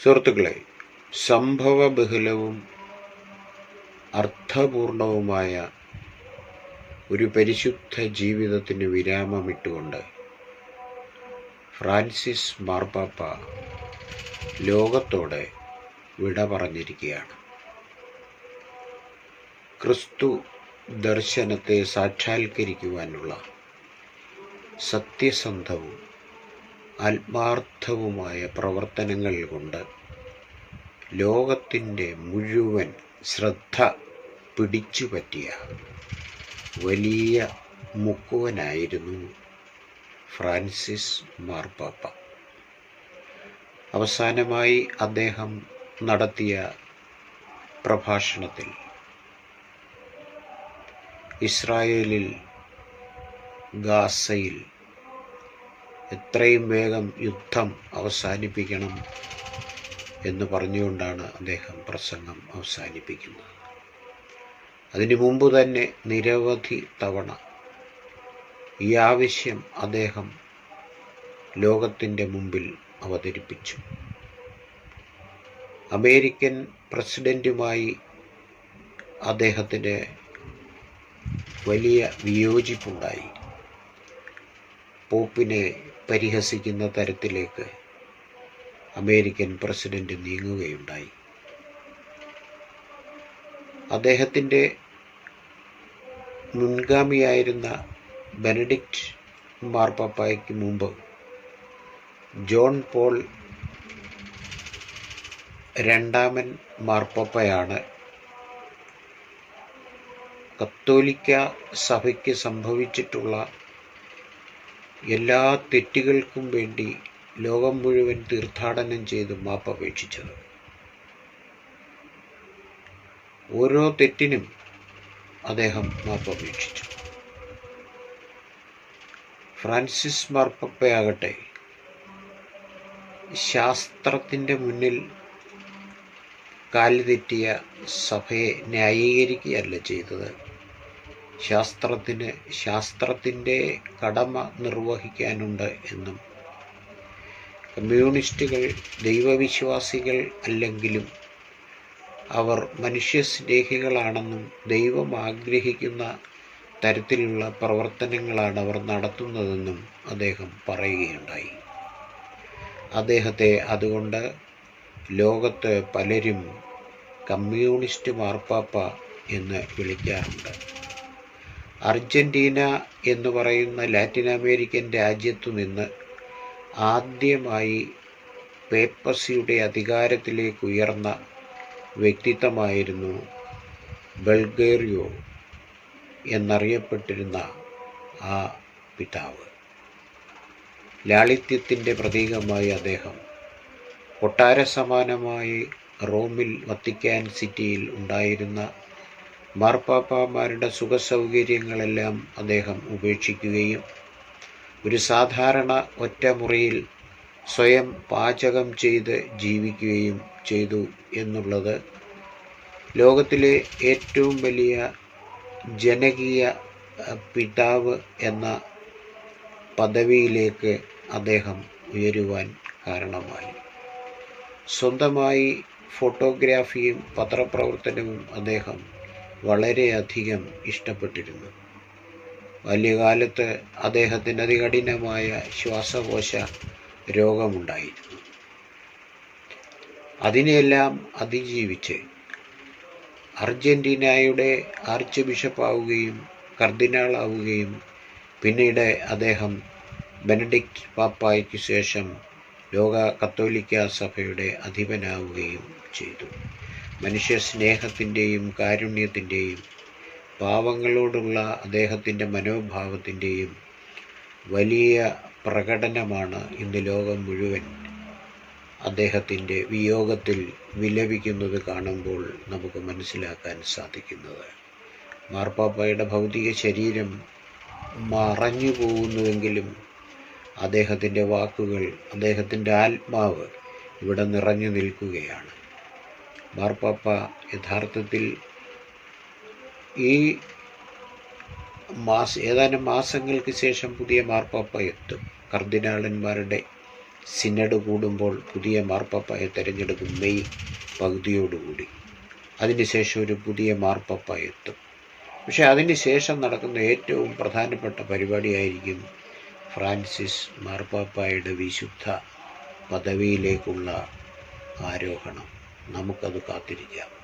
സുഹൃത്തുക്കളെ സംഭവബഹുലവും അർത്ഥപൂർണവുമായ ഒരു പരിശുദ്ധ ജീവിതത്തിന് വിരാമമിട്ടുകൊണ്ട് ഫ്രാൻസിസ് മാർപ്പാപ്പ ലോകത്തോടെ വിട പറഞ്ഞിരിക്കുകയാണ്. ക്രിസ്തു ദർശനത്തെ സാക്ഷാത്കരിക്കുവാനുള്ള സത്യസന്ധവും ആത്മാർത്ഥവുമായ പ്രവർത്തനങ്ങൾ കൊണ്ട് ലോകത്തിന്റെ മുഴുവൻ ശ്രദ്ധ പിടിച്ചുപറ്റിയ വലിയ മുക്കുവനായിരുന്നു ഫ്രാൻസിസ് മാർപ്പാപ്പ അവസാനമായി അദ്ദേഹം നടത്തിയ പ്രഭാഷണത്തിൽ ഇസ്രായേലിൽ ഗാസയിൽ എത്രയും വേഗം യുദ്ധം അവസാനിപ്പിക്കണം എന്ന് പറഞ്ഞുകൊണ്ടാണ് അദ്ദേഹം പ്രസംഗം അവസാനിപ്പിക്കുന്നത്. അതിനു മുമ്പ് തന്നെ നിരവധി തവണ ഈ ആവശ്യം അദ്ദേഹം ലോകത്തിന്റെ മുമ്പിൽ അവതരിപ്പിച്ചു. അമേരിക്കൻ പ്രസിഡന്റുമായി അദ്ദേഹത്തിന് വലിയ വിയോജിപ്പുണ്ടായി. പോപ്പിനെ പരിഹസിക്കുന്ന തരത്തിലേക്ക് അമേരിക്കൻ പ്രസിഡന്റ് നീങ്ങുകയുണ്ടായി. അദ്ദേഹത്തിന്റെ മുൻഗാമിയായിരുന്ന ബെനഡിക്റ്റ് മാർപ്പാപ്പായ്ക്ക് മുമ്പ് ജോൺ പോൾ രണ്ടാമൻ മാർപ്പാപ്പയാണ് കത്തോലിക്ക സഭയ്ക്ക് സംഭവിച്ചിട്ടുള്ള എല്ലാ തെറ്റുകൾക്കും വേണ്ടി ലോകം മുഴുവൻ തീർത്ഥാടനം ചെയ്ത് മാപ്പപേക്ഷിച്ചത് ഓരോ തെറ്റിനും അദ്ദേഹം മാപ്പപേക്ഷിച്ചു ഫ്രാൻസിസ് മാർപ്പപ്പയാകട്ടെ ശാസ്ത്രത്തിന്റെ മുന്നിൽ കാലുതെറ്റിയ സഭയെ ന്യായീകരിക്കുകയല്ല ചെയ്തത്. ശാസ്ത്രത്തിന് ശാസ്ത്രത്തിന്റെ കടമ നിർവഹിക്കാനുണ്ട് എന്നും. കമ്മ്യൂണിസ്റ്റുകൾ ദൈവവിശ്വാസികൾ അല്ലെങ്കിലും അവർ മനുഷ്യസ്നേഹികളാണെന്നും ദൈവം ആഗ്രഹിക്കുന്ന തരത്തിലുള്ള പ്രവർത്തനങ്ങളാണ് അവർ നടത്തുന്നതെന്നും അദ്ദേഹം പറയുകയുണ്ടായി. അദ്ദേഹത്തെ അതുകൊണ്ട് ലോകത്ത് പലരും കമ്മ്യൂണിസ്റ്റ് മാർപ്പാപ്പ എന്ന് വിളിക്കാറുണ്ട്. അർജന്റീന എന്ന് പറയുന്ന ലാറ്റിൻ അമേരിക്കൻ രാജ്യത്തു നിന്ന് ആദ്യമായി പേപ്പസിയുടെ അധികാരത്തിലേക്ക് ഉയർന്ന വ്യക്തിത്വമായിരുന്നു ബൾഗേറിയോ എന്നറിയപ്പെട്ടിരുന്ന ആ പിതാവ്. ലാളിത്യത്തിന്റെ പ്രതീകമായി അദ്ദേഹം കൊട്ടാര സമാനമായി റോമിൽ വത്തിക്കാൻ സിറ്റിയിൽ ഉണ്ടായിരുന്ന മാർപ്പാപ്പമാരുടെ സുഖസൗകര്യങ്ങളെല്ലാം അദ്ദേഹം ഉപേക്ഷിക്കുകയും ഒരു സാധാരണ ഒറ്റമുറിയിൽ സ്വയം പാചകം ചെയ്ത് ജീവിക്കുകയും ചെയ്തു എന്നുള്ളത് ലോകത്തിലെ ഏറ്റവും വലിയ ജനകീയ പിതാവ് എന്ന പദവിയിലേക്ക് അദ്ദേഹം ഉയരുവാൻ കാരണമായി. സ്വന്തമായി ഫോട്ടോഗ്രാഫിയും പത്രപ്രവർത്തനവും അദ്ദേഹം വളരെയധികം ഇഷ്ടപ്പെട്ടിരുന്നു. ബാല്യകാലത്ത് അദ്ദേഹത്തിന് അതികഠിനമായ ശ്വാസകോശ രോഗമുണ്ടായിരുന്നു. അതിനെയെല്ലാം അതിജീവിച്ച് അർജന്റീനയുടെ ആർച്ച് ബിഷപ്പാവുകയും കർദിനാളാവുകയും പിന്നീട് അദ്ദേഹം ബെനഡിക്റ്റ് പാപ്പായ്ക്ക് ശേഷം ലോക കത്തോലിക്ക സഭയുടെ അധിപനാവുകയും ചെയ്തു. മനുഷ്യ സ്നേഹത്തിന്റെയും കാരുണ്യത്തിന്റെയും പാവങ്ങളോടുള്ള അദ്ദേഹത്തിന്റെ മനോഭാവത്തിന്റെയും വലിയ പ്രകടനമാണ് ഇന്ന് ലോകം മുഴുവൻ അദ്ദേഹത്തിന്റെ വിയോഗത്തിൽ വിലപിക്കുന്നത് കാണുമ്പോൾ നമുക്ക് മനസ്സിലാക്കാൻ സാധിക്കുന്നത്. മാർപ്പാപ്പയുടെ ഭൗതിക ശരീരം മറഞ്ഞു പോകുന്നുവെങ്കിലും അദ്ദേഹത്തിന്റെ വാക്കുകൾ അദ്ദേഹത്തിന്റെ ആത്മാവ് ഇവിടെ നിറഞ്ഞു നിൽക്കുകയാണ്. മാർപ്പാപ്പ യഥാർത്ഥത്തിൽ ഈ മാസ ഏതാനും മാസങ്ങൾക്ക് ശേഷം പുതിയ മാർപ്പാപ്പ എത്തും. കർദിനാളന്മാരുടെ സിനഡ് കൂടുമ്പോൾ പുതിയ മാർപ്പാപ്പയെ തിരഞ്ഞെടുക്കും മെയ് പകുതിയോടുകൂടി. അതിനുശേഷം ഒരു പുതിയ മാർപ്പാപ്പ എത്തും. പക്ഷേ അതിനുശേഷം നടക്കുന്ന ഏറ്റവും പ്രധാനപ്പെട്ട പരിപാടിയായിരിക്കും ഫ്രാൻസിസ് മാർപ്പാപ്പായുടെ വിശുദ്ധ പദവിയിലേക്കുള്ള ആരോഹണം. നമുക്കത് കാത്തിരിക്കാം.